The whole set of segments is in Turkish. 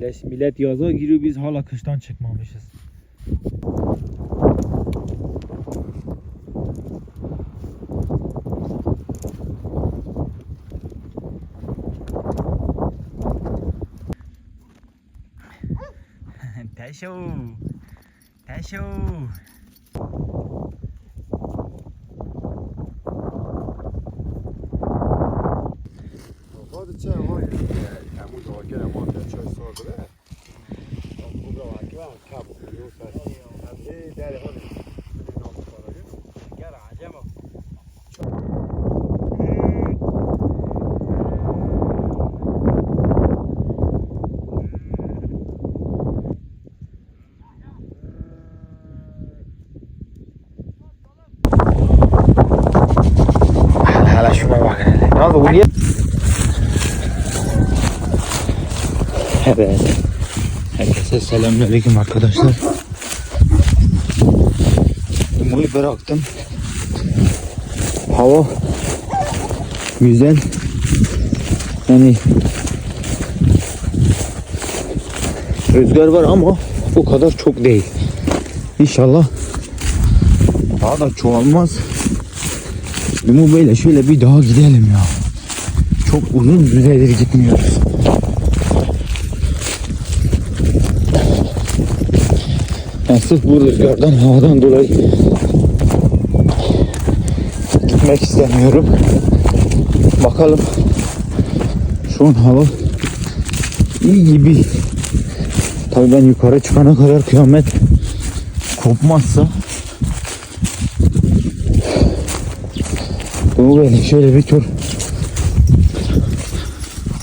Millet, millet yaza giriyor biz hala kıştan çıkmamışız. Teşo. Teşo. Hadi çay var ya. Kamu da gene var ya çay sordu da. Bu da var ki var kabuk yoksa. Hadi deli hadi. Gel acaba. Hala şuna bak hele. Ne oldu bu niye? Evet. Herkese selamünaleyküm arkadaşlar. Umuyu bıraktım. Hava güzel. Yani rüzgar var ama o kadar çok değil. İnşallah daha da çoğalmaz. Dumu böyle şöyle bir daha gidelim ya. Çok uzun süredir gitmiyoruz. Ben sırf bu rüzgardan havadan dolayı gitmek istemiyorum. Bakalım şu an hava iyi gibi. Tabii ben yukarı çıkana kadar kıyamet kopmazsa bu böyle şöyle bir tur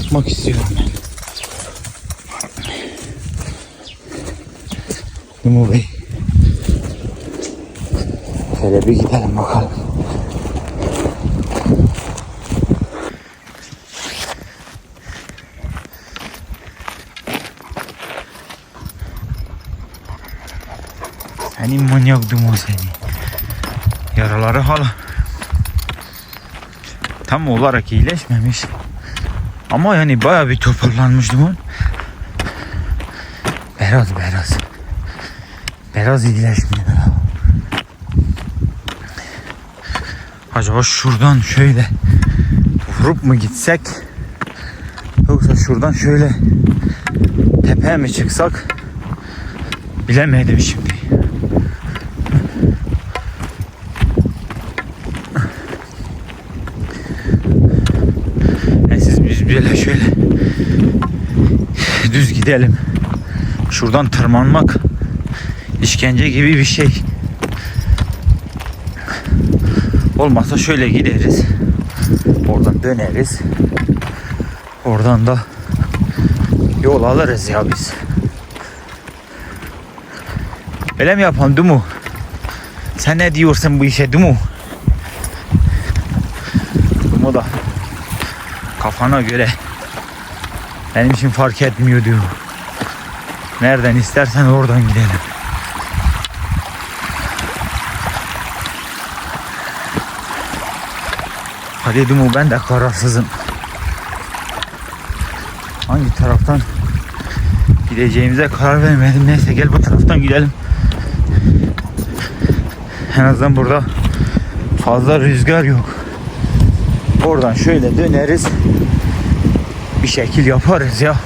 atmak istiyorum ben. Yumu Bey. Şöyle bir gidelim bakalım. Senin manyak dumu seni. Yaraları hala tam olarak iyileşmemiş. Ama yani baya bir toparlanmış duman. Biraz biraz. Biraz iyileşmiyor. Acaba şuradan şöyle vurup mu gitsek? Yoksa şuradan şöyle tepeye mi çıksak? Bilemedim şimdi. E siz biz böyle şöyle düz gidelim. Şuradan tırmanmak işkence gibi bir şey. Olmazsa şöyle gideriz. Oradan döneriz. Oradan da yol alırız ya biz. Öyle mi yapalım Dumu? Sen ne diyorsun bu işe Dumu? Dumu da kafana göre benim için fark etmiyor diyor. Nereden istersen oradan gidelim. Hadi Dumu ben de kararsızım. Hangi taraftan gideceğimize karar vermedim. Neyse gel bu taraftan gidelim. En azından burada fazla rüzgar yok. Oradan şöyle döneriz. Bir şekil yaparız ya.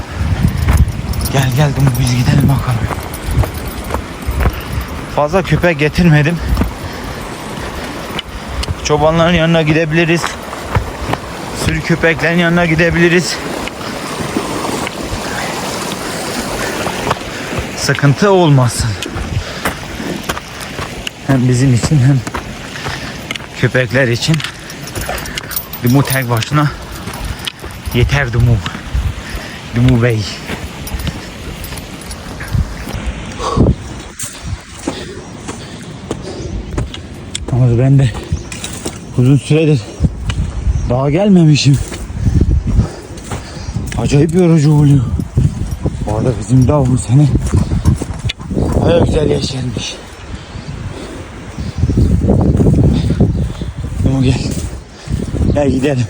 Gel gel Dumu biz gidelim bakalım. Fazla köpek getirmedim. Çobanların yanına gidebiliriz. Sürü köpeklerin yanına gidebiliriz. Sıkıntı olmasın. Hem bizim için hem köpekler için. Dumu tek başına yeter Dumu. Dumu Bey. Ama ben de uzun süredir daha gelmemişim. Acayip yorucu oluyor. Bu arada bizim dağ bu sene baya güzel yeşermiş. Ama gel. Gel gidelim.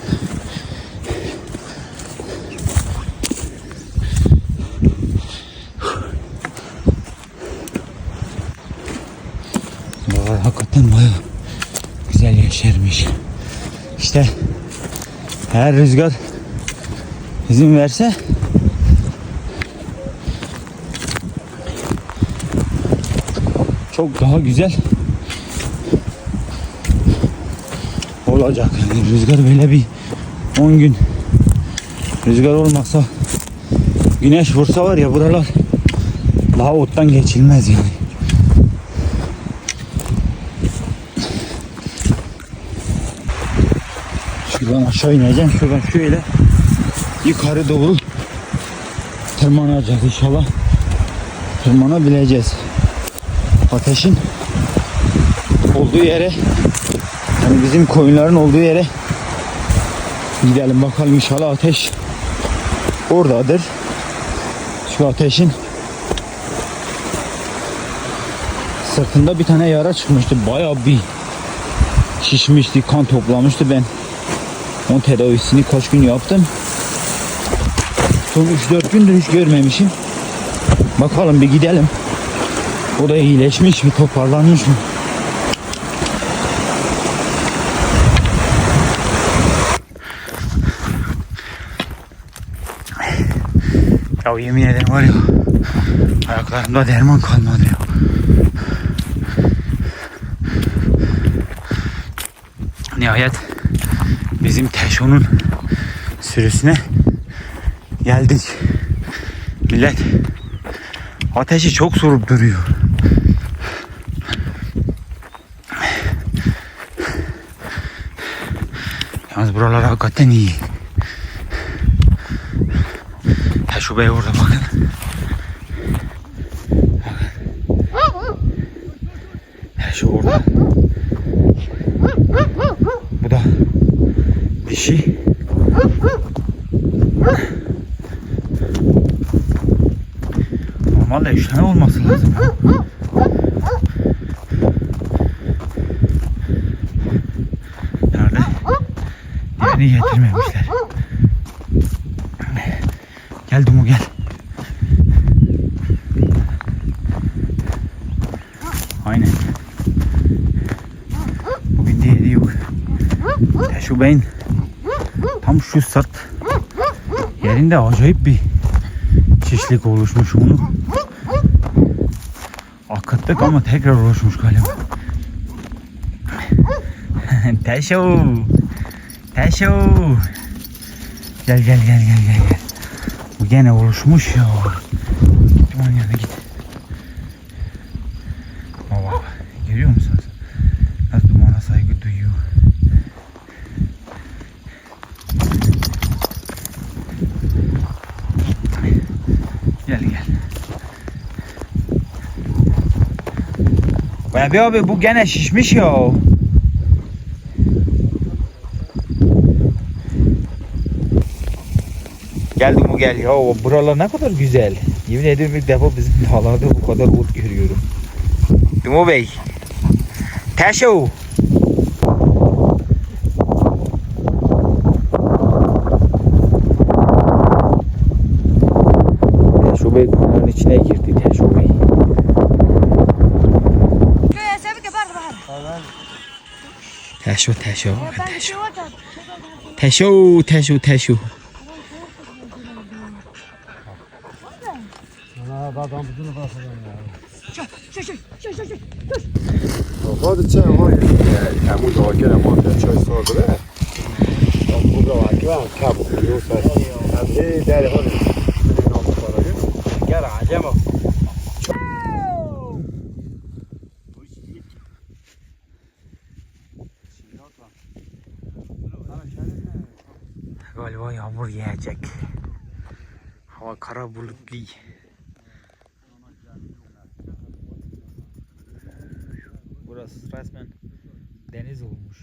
Hakikaten baya güzel yeşermiş. İşte eğer rüzgar izin verse çok daha güzel olacak. Yani rüzgar böyle bir 10 gün rüzgar olmasa güneş vursa var ya buralar daha ottan geçilmez yani. Şuradan aşağı ineceğim. Şuradan şöyle yukarı doğru tırmanacağız inşallah. Tırmanabileceğiz. Ateşin olduğu yere yani bizim koyunların olduğu yere gidelim bakalım inşallah ateş oradadır. Şu ateşin sırtında bir tane yara çıkmıştı. Bayağı bir şişmişti, kan toplamıştı ben. Onun tedavisini kaç gün yaptım. Son 3-4 gündür hiç görmemişim. Bakalım bir gidelim. O da iyileşmiş mi, toparlanmış mı? Ya yemin ederim var ya ayaklarımda derman kalmadı ya. Nihayet bizim Teşo'nun sürüsüne geldik. Millet ateşi çok sorup duruyor. Yalnız buralar hakikaten iyi. Teşo Bey orada bakın. Teşo orada. Bu da dişi. Normalde üç tane olması lazım. Nerede? Diğerini getirmemişler. Gel Dumu gel. Aynen. Bugün diğeri yok. Ya şu beyin tam şu sırt yerinde acayip bir şişlik oluşmuş bunu. Akıttık ama tekrar oluşmuş galiba. Teşo. Teşo. Gel gel gel gel gel. Bu gene oluşmuş ya. Onun yanına git. Baba bak. Görüyor musunuz? Nasıl dumana saygı duyuyor. Gel gel. Abi abi bu gene şişmiş ya. Gel Dumu gel ya buralar ne kadar güzel. Yemin ederim ilk defa bizim dağlarda bu kadar ot görüyorum. Dumu Bey. Teşo. 대쇼 대쇼 대쇼 대쇼 대쇼 대쇼 나도 안 부드러 봐서 Вроде це воно, я можу окей, можу щось зробити. Там буде окей, кабу, плюс. А ти далі, воно, ти не можеш порадити. Я радимо. Yağacak. Hava kara bulutlu. Burası resmen deniz olmuş.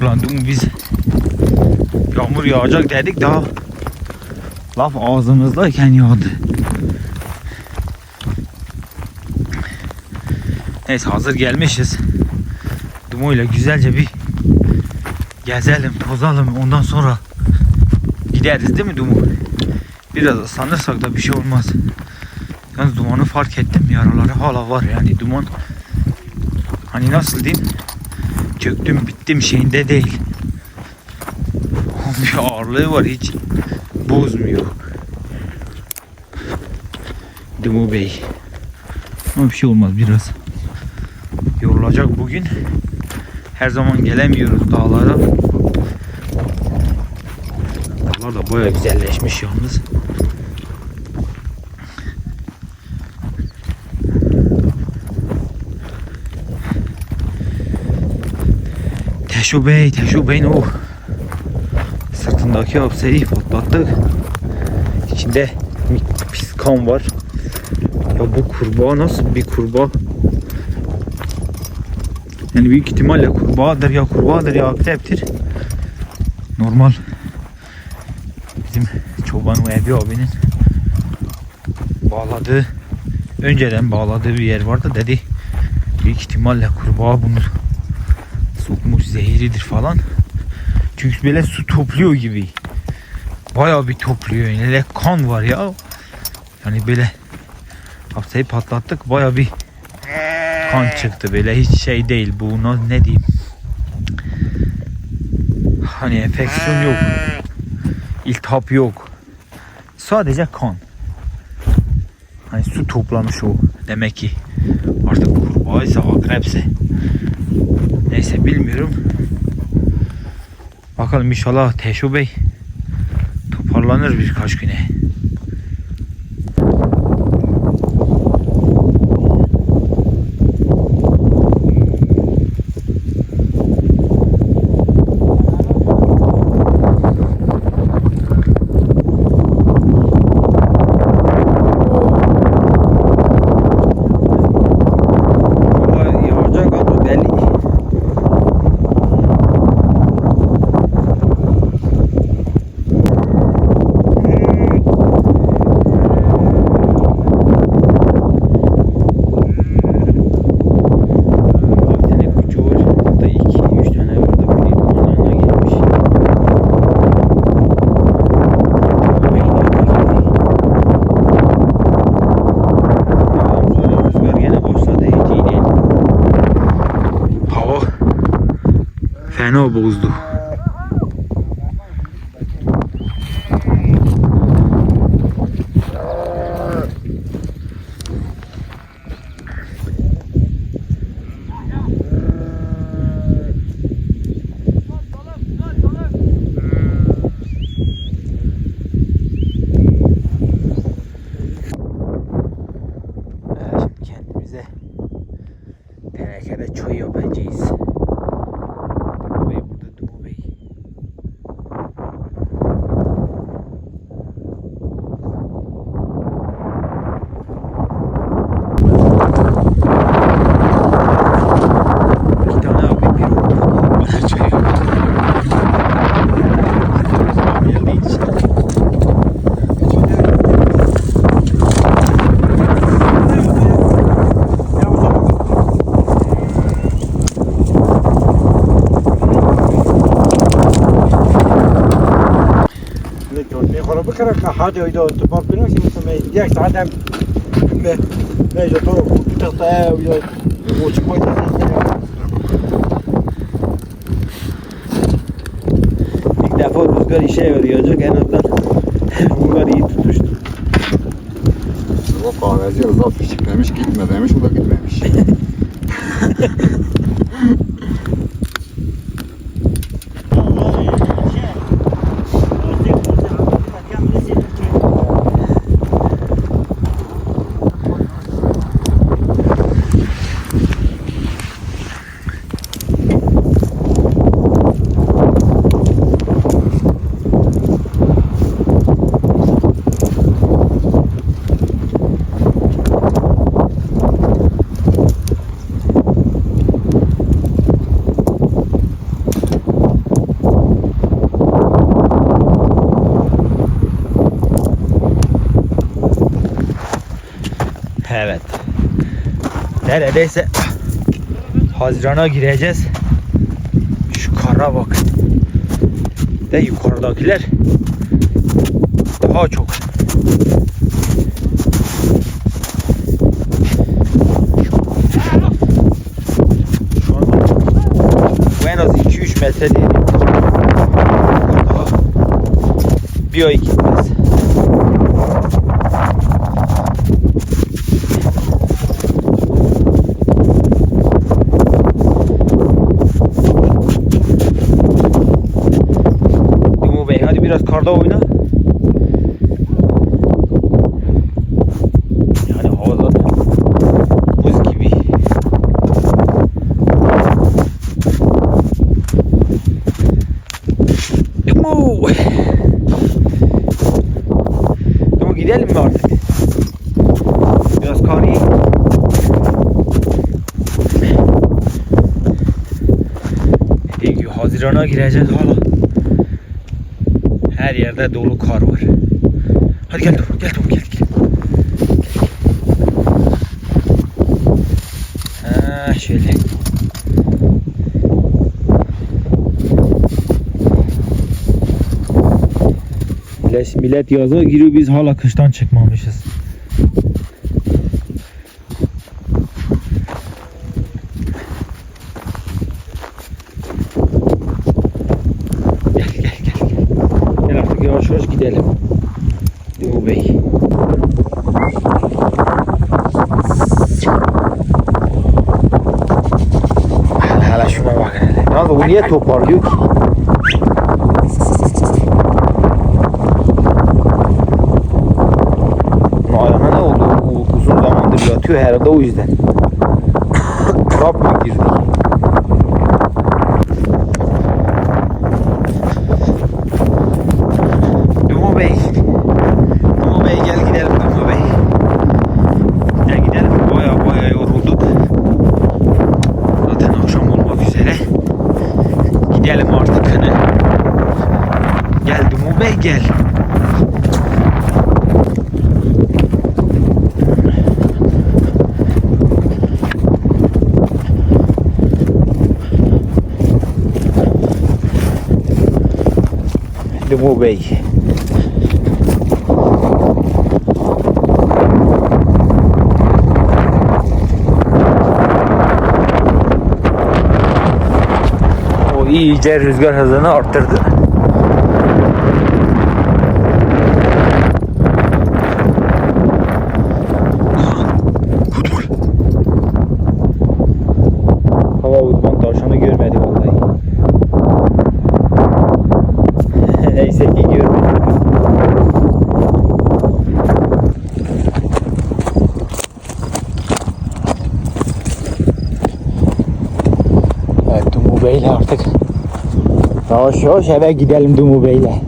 Ulan dün biz yağmur yağacak dedik daha laf ağzımızdayken yağdı. Neyse hazır gelmişiz. Dumo ile güzelce bir gezelim, tozalım. Ondan sonra gideriz değil mi Dumo? Biraz ıslanırsak da bir şey olmaz. Yalnız dumanı fark ettim. Yaraları hala var yani duman. Hani nasıl diyeyim? Çöktüm bittim şeyinde değil. Bir ağırlığı var hiç bozmuyor. Dumu Bey. Ama bir şey olmaz biraz. Yorulacak bugün. Her zaman gelemiyoruz dağlara. Dağlar da baya güzelleşmiş yalnız. Teşo Bey, Teşo Bey'in o sırtındaki hapseyi patlattık. İçinde pis kan var. Ya bu kurbağa nasıl bir kurbağa? Yani büyük ihtimalle kurbağadır ya kurbağadır ya akreptir. Normal. Ebi abinin bağladığı önceden bağladığı bir yer vardı dedi. Büyük ihtimalle kurbağa bunu sokmuş zehiridir falan. Çünkü böyle su topluyor gibi. Bayağı bir topluyor. Öyle kan var ya. Yani böyle hapseyi patlattık bayağı bir kan çıktı böyle hiç şey değil bu ne diyeyim hani enfeksiyon yok iltihap yok sadece kan. Hani su toplamış o. Demek ki artık kurbağaysa akrepse. Neyse bilmiyorum. Bakalım inşallah Teşo Bey toparlanır birkaç güne Hava yağacak ama belli. Bir tane kucu var. Hatta iki, üç tane var da biri dumanlarına girmiş. Ama yine o da girdi. Rüzgar gene başladı hiç iyi değil. Hava fena bozdu. Ee, şimdi kendimize tenekede çay yapacağız. Dumu Bey burada Dumu Bey. İki tane abi bir oldu. Çay Geldiği için. میخوره بکره که حد ایده اتفاق بینه که مثلا یک ساعت هم میجا تو تخته و یا موچ پای İlk defa rüzgar işe yarayacak en azından bunlar iyi tutuştu. O kahveci Rıza fişik demiş gitme demiş o da gitmemiş. neredeyse Haziran'a gireceğiz. Şu kara bak. De yukarıdakiler daha çok. Şu an bu en az 2-3 metre değil. Bir ay biraz karda oyna. Yani hava zaten buz gibi. Dumu. Dumu gidelim mi artık? Biraz kar gibi Haziran'a gireceğiz yerde dolu kar var. Hadi gel Dumu, gel Dumu, gel gel. Şöyle. Millet, millet yaza giriyor biz hala kıştan çıkmamışız. Gel gel gel. Gel, gel artık yavaş yavaş gidelim. Dumu Bey. Hala şuna bak hele. Niye toparlıyor ki? Ayağına ne oldu? O uzun zamandır yatıyor herhalde o yüzden. Rab mı girdi? Dumu Bey. Dumu Bey gel gidelim Dumu Bey. Gel gidelim. Baya baya yorulduk. Zaten akşam olmak üzere. Gidelim artık hani. Gel Dumu Bey gel. Dumu Bey. O iyice rüzgar hızını arttırdı. Hava uzman tavşanı görmedi vallahi. Neyse ki görmedi. Evet Dumu Bey'le artık yavaş yavaş eve gidelim Dumu Bey'le.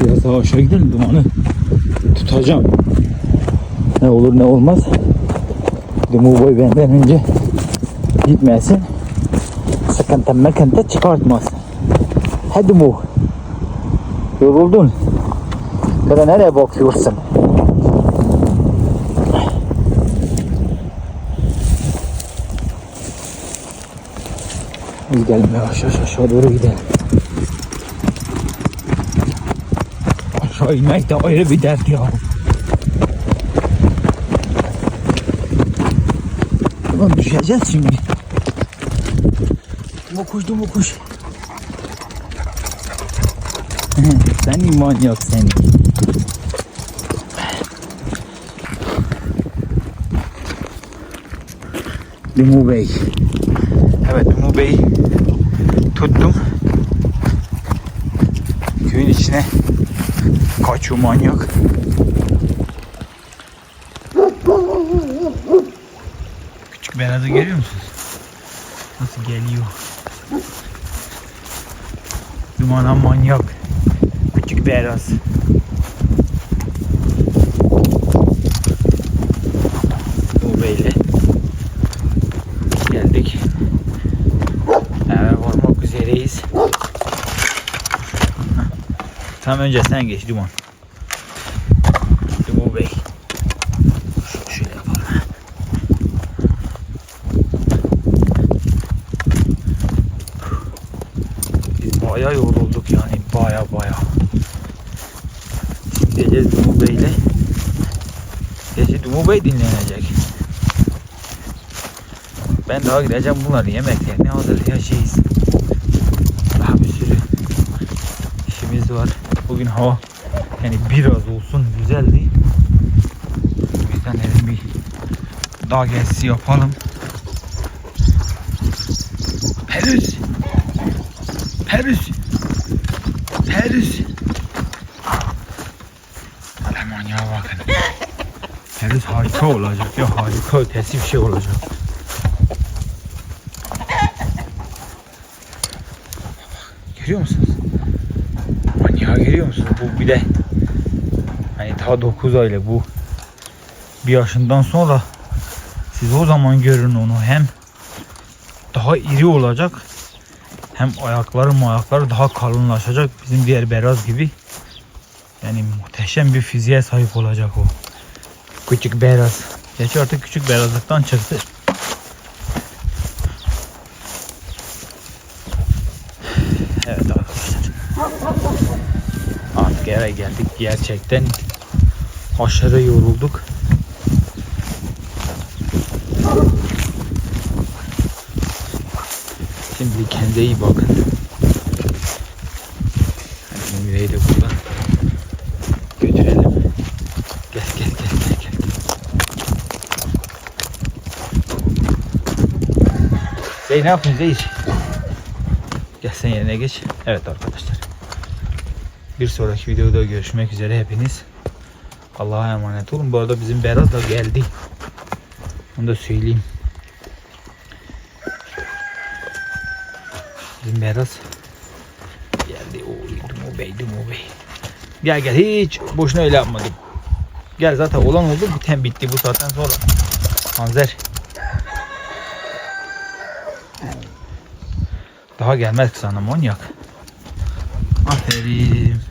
Biraz daha aşağı gidelim dumanı tutacağım. Ne olur ne olmaz. Dumu boy benden önce gitmesin. Sıkıntı mekıntı çıkartmasın. Hadi mu. Yoruldun. Böyle nereye bakıyorsun? Gidelim yavaş yavaş aşağı doğru gidelim. Aşağı inmek de ayrı bir dert ya. Ulan düşeceğiz şimdi. Mokuş mokuş. sen manyak sen. Dumu Bey. Evet Dumu Bey tuttum. Köyün içine kaçıyor manyak. Küçük beyazı görüyor musunuz? Nasıl geliyor? Dumana manyak. Küçük beyaz. Bu belli. Geldik. Eve varmak üzereyiz. Tam önce sen geç. Duman Bey. Şöyle yapalım. Gideceğiz Dumu Bey'le. Bey dinlenecek. Ben daha gideceğim bunları yemeklerini hazırlayacağız. Daha bir sürü işimiz var. Bugün hava yani biraz olsun güzeldi. O yüzden dedim bir dağ gezisi yapalım. Perüz! Perüz! Perüz! Aman ya bakın. Perüz harika olacak ya harika ötesi bir şey olacak. Görüyor musunuz? Manyağı görüyor musunuz? Bu bir de hani ta 9 aylık bu bir yaşından sonra siz o zaman görün onu hem daha iri olacak hem ayakları ayakları daha kalınlaşacak bizim diğer beraz gibi yani muhteşem bir fiziğe sahip olacak o küçük beyaz. Gerçi artık küçük beyazlıktan çıktı. Evet arkadaşlar. Artık eve geldik. Gerçekten aşırı yorulduk. Şimdi kendine iyi bakın. Hadi Mümire'yi de buradan götürelim. Gel gel gel gel gel. Zey ne yapıyorsun Zey? Gel sen yerine geç. Evet arkadaşlar. Bir sonraki videoda görüşmek üzere hepiniz. Allah'a emanet olun. Bu arada bizim Beraz da geldi. Onu da söyleyeyim. Bizim Beraz geldi. Oy Dumu Bey, Dumu Bey. Gel gel hiç boşuna öyle yapmadım. Gel zaten olan oldu biten bitti bu saatten sonra. Panzer. Daha gelmez sana manyak. Aferin.